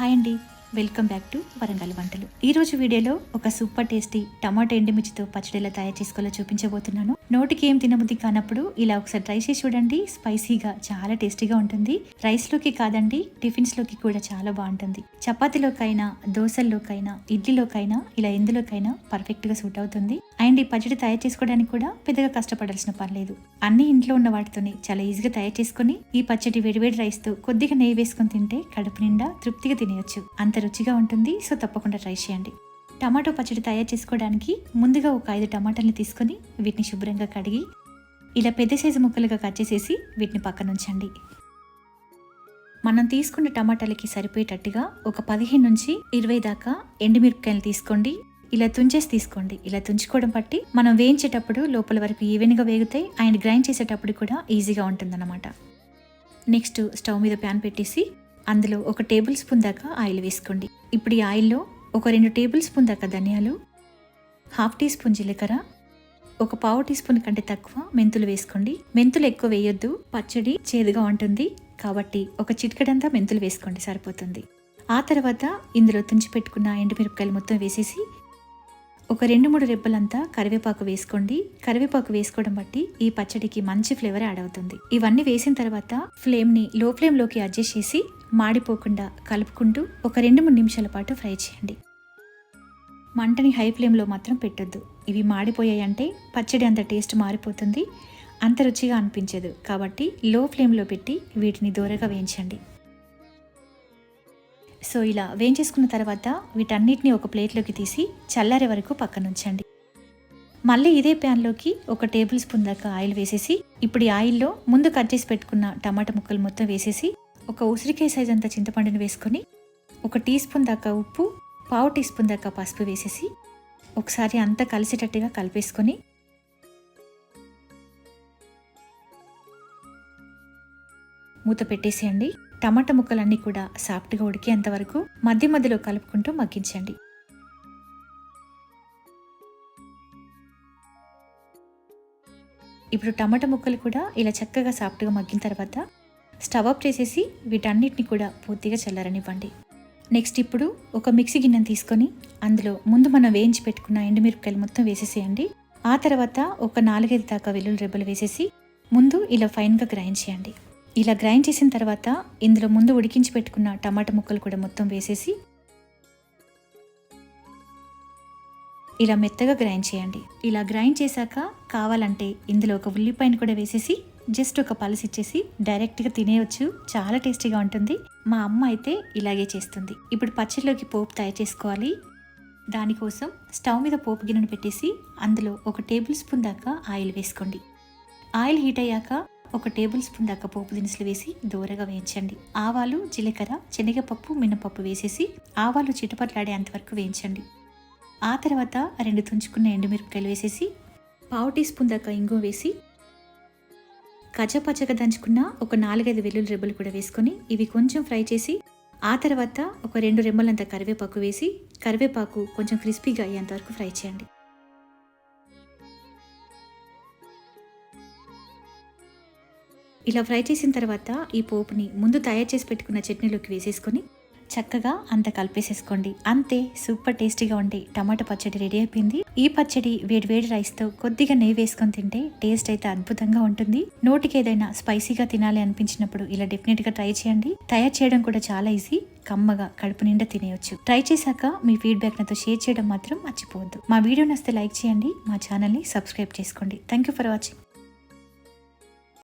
Hi అండి. Welcome back to Warangal వంటలు. ఈరోజు వీడియోలో ఒక సూపర్ టేస్టీ టమాటో ఎండుమిర్చితో పచ్చడిలా తయారు చేసుకోవాలో చూపించబోతున్నాను. నోటికి ఏం తినబుద్ధి కానప్పుడు ఇలా ఒకసారి ట్రై చేసి చూడండి. స్పైసీగా చాలా టేస్టీగా ఉంటుంది. రైస్లోకి కాదండి టిఫిన్స్లోకి కూడా చాలా బాగుంటుంది. చపాతీలోకైనా దోశల్లోకైనా ఇడ్లీలోకైనా ఇలా ఎందులోకైనా పర్ఫెక్ట్గా సూట్ అవుతుంది. అండ్ ఈ పచ్చడి తయారు చేసుకోవడానికి కూడా పెద్దగా కష్టపడాల్సిన పర్లేదు అన్ని ఇంట్లో ఉన్న వాటితోనే చాలా ఈజీగా తయారు చేసుకుని ఈ పచ్చడి వేడివేడి రైస్తో కొద్దిగా నెయ్యి వేసుకొని తింటే కడుపు నిండా తృప్తిగా తినేయచ్చు. అంత రుచిగా ఉంటుంది. సో తప్పకుండా ట్రై చేయండి. టమాటో పచ్చడి తయారు చేసుకోవడానికి ముందుగా ఒక ఐదు టమాటాలను తీసుకొని వీటిని శుభ్రంగా కడిగి ఇలా పెద్ద సైజు ముక్కలుగా కట్ చేసేసి వీటిని పక్కన ఉంచండి మనం తీసుకున్న టమాటాలకి సరిపోయేటట్టుగా ఒక పదిహేను నుంచి ఇరవై దాకా ఎండుమిరపకాయలు తీసుకోండి. ఇలా తుంచేసి తీసుకోండి. ఇలా తుంచుకోవడం బట్టి మనం వేయించేటప్పుడు లోపల వరకు ఈవెన్గా వేగుతాయి అండ్ గ్రైండ్ చేసేటప్పుడు కూడా ఈజీగా ఉంటుందన్నమాట. నెక్స్ట్ స్టవ్ మీద ప్యాన్ పెట్టేసి అందులో ఒక టేబుల్ స్పూన్ దాకా ఆయిల్ వేసుకోండి. ఇప్పుడు ఈ ఆయిల్లో ఒక రెండు టేబుల్ స్పూన్ దాకా ధనియాలు హాఫ్ టీ స్పూన్ జీలకర్ర ఒక పావు టీ స్పూన్ కంటే తక్కువ మెంతులు వేసుకోండి. మెంతులు ఎక్కువ వేయొద్దు పచ్చడి చేదుగా ఉంటుంది కాబట్టి ఒక చిటికడంతా మెంతులు వేసుకోండి సరిపోతుంది. ఆ తర్వాత ఇందులో తుంచి పెట్టుకున్న ఎండుమిరపకాయలు మొత్తం వేసేసి ఒక రెండు మూడు రెబ్బలంతా కరివేపాకు వేసుకోండి. కరివేపాకు వేసుకోవడం బట్టి ఈ పచ్చడికి మంచి ఫ్లేవర్ యాడ్ అవుతుంది. ఇవన్నీ వేసిన తర్వాత ఫ్లేమ్ని లో ఫ్లేమ్లోకి అడ్జస్ట్ చేసి మాడిపోకుండా కలుపుకుంటూ ఒక రెండు మూడు నిమిషాల పాటు ఫ్రై చేయండి. మంటని హై ఫ్లేమ్లో మాత్రం పెట్టొద్దు. ఇవి మాడిపోయాయంటే పచ్చడి అంత టేస్ట్ మారిపోతుంది అంత రుచిగా అనిపించదు. కాబట్టి లో ఫ్లేమ్లో పెట్టి వీటిని దూరగా వేయించండి. సో ఇలా వేయించేసుకున్న తర్వాత వీటన్నిటిని ఒక ప్లేట్లోకి తీసి చల్లారే వరకు పక్కన ఉంచండి మళ్ళీ ఇదే ప్యాన్లోకి ఒక టేబుల్ స్పూన్ దాకా ఆయిల్ వేసేసి ఇప్పుడు ఈ ఆయిల్లో ముందు కట్ చేసి పెట్టుకున్న టమాటా ముక్కలు మొత్తం వేసేసి ఒక ఉసిరికాయ సైజ్ అంత చింతపండుని వేసుకొని ఒక టీ స్పూన్ దాకా ఉప్పు పావు టీ స్పూన్ దాకా పసుపు వేసేసి ఒకసారి అంతా కలిసేటట్టుగా కలిపేసుకొని మూత పెట్టేసేయండి. టమాటా ముక్కలన్నీ కూడా సాఫ్ట్గా ఉడికేంత వరకు మధ్య మధ్యలో కలుపుకుంటూ మగ్గించండి. ఇప్పుడు టమాటా ముక్కలు కూడా ఇలా చక్కగా సాఫ్ట్గా మగ్గిన తర్వాత స్టవ్ ఆఫ్ చేసేసి వీటన్నిటిని కూడా పూర్తిగా చల్లారనివ్వండి. నెక్స్ట్ ఇప్పుడు ఒక మిక్సీ గిన్నెను తీసుకొని అందులో ముందు మనం వేయించి పెట్టుకున్న ఎండుమిరపకాయలు మొత్తం వేసేసేయండి. ఆ తర్వాత ఒక నాలుగైదు దాకా వెల్లుల్లి రెబ్బలు వేసేసి ముందు ఇలా ఫైన్గా గ్రైండ్ చేయండి. ఇలా గ్రైండ్ చేసిన తర్వాత ఇందులో ముందు ఉడికించి పెట్టుకున్న టమాటా ముక్కలు కూడా మొత్తం వేసేసి ఇలా మెత్తగా గ్రైండ్ చేయండి. ఇలా గ్రైండ్ చేశాక కావాలంటే ఇందులో ఒక ఉల్లిపాయను కూడా వేసేసి జస్ట్ ఒక పలుసు ఇచ్చేసి డైరెక్ట్గా తినేయవచ్చు చాలా టేస్టీగా ఉంటుంది. మా అమ్మ అయితే ఇలాగే చేస్తుంది. ఇప్పుడు పచ్చడిలోకి పోపు తయారు చేసుకోవాలి. దానికోసం స్టవ్ మీద పోపు గిన్నెను పెట్టేసి అందులో ఒక టేబుల్ స్పూన్ దాకా ఆయిల్ వేసుకోండి. ఆయిల్ హీట్ అయ్యాక ఒక టేబుల్ స్పూన్ దాకా పోపు దినుసులు వేసి దూరగా వేయించండి. ఆవాలు జీలకర్ర శనగపప్పు మినపప్పు వేసేసి ఆవాలు చిటపట్లాడేంత వరకు వేయించండి. ఆ తర్వాత రెండు తుంచుకున్న ఎండుమిరపకాయలు వేసేసి పావు టీ స్పూన్ దాకా ఇంగు వేసి కచ్చపచ్చగా దంచుకున్న ఒక నాలుగైదు వెల్లుల్లి రెబ్బలు కూడా వేసుకొని ఇవి కొంచెం ఫ్రై చేసి ఆ తర్వాత ఒక రెండు రెమ్మలంత కరివేపాకు వేసి కరివేపాకు కొంచెం క్రిస్పీగా అయ్యేంత వరకు ఫ్రై చేయండి. ఇలా ఫ్రై చేసిన తర్వాత ఈ పోపుని ముందు తయారు చేసి పెట్టుకున్న చట్నీలోకి వేసేసుకొని చక్కగా అంత కలిపేసేసుకోండి. అంతే సూపర్ టేస్టీగా ఉండే టమాటా పచ్చడి రెడీ అయిపోయింది. ఈ పచ్చడి వేడి వేడి కొద్దిగా నెయ్యి వేసుకొని తింటే టేస్ట్ అయితే అద్భుతంగా ఉంటుంది. నోటికి ఏదైనా స్పైసీగా తినాలి అనిపించినప్పుడు ఇలా డెఫినెట్గా ట్రై చేయండి. తయారు చేయడం కూడా చాలా ఈజీ కమ్మగా కడుపు నిండా తినేయొచ్చు. ట్రై చేశాక మీ ఫీడ్బ్యాక్ నాతో షేర్ చేయడం మాత్రం మర్చిపోవద్దు. మా వీడియో నస్తే లైక్ చేయండి మా ఛానల్ని సబ్స్క్రైబ్ చేసుకోండి. Thank you for watching.